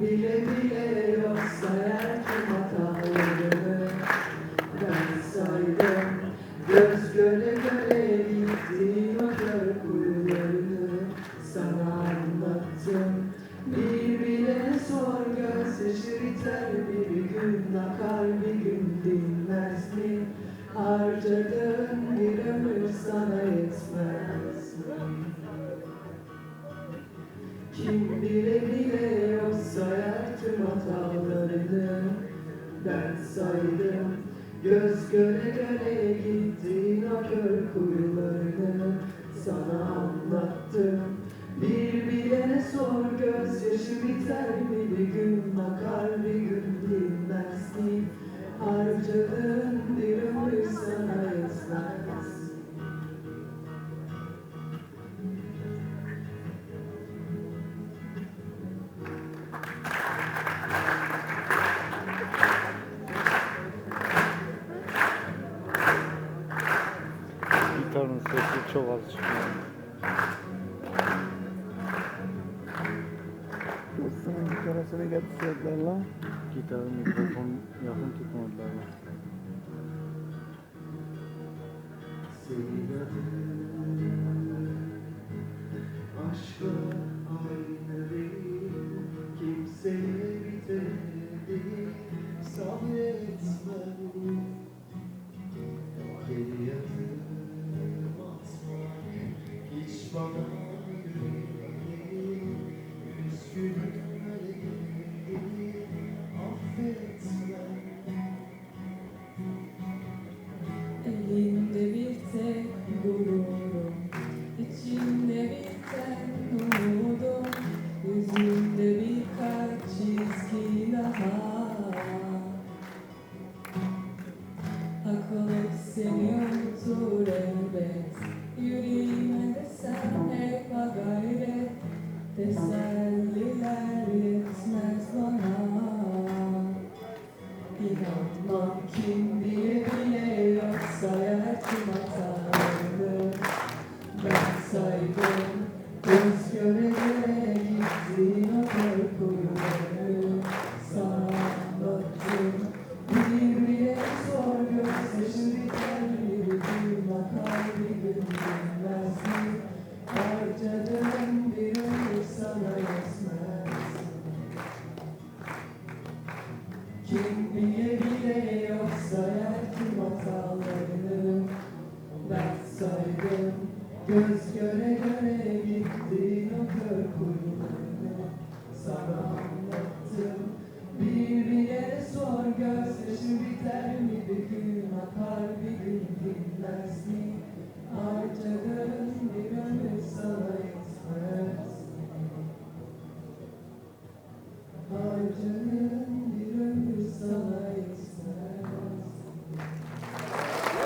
Bile bile yok sayarken hatalarını Ben saydım göz göre göre gittiğim o kör kuyularını Sana anlattım bir bile sor gözyaşı biter bir gün akar bir gün dinmez mi? Harcadığım bir ömür sana yetmez mi? Kim bilebilir Göz göre göre gittiğin o kör kuyularını sana anlattım. Bir bilene sor gözyaşı biter. Mi bir gün akar bir gün dinmez mi Gitarın sesi çok az çıkıyor. Dostunun gitarasını getirdiler lan. Gitarın mikrofon yakın tutmadılar. Senin Elimde bir tek gururum İçimde biten umudum Yüzümde birkaç çizgi daha. Akılıp seni unutur elbet kim bile yoksa eğer tüm hatalarını ben saydım Göz göre saydım Göz göre göre gittiğin o kuyularını sana anlattım Bir bile sor gözyaşı biter mi? Bir gün akar bir gün dinmez mi Harcadığın bir ömür sana yetmez. Harcadığın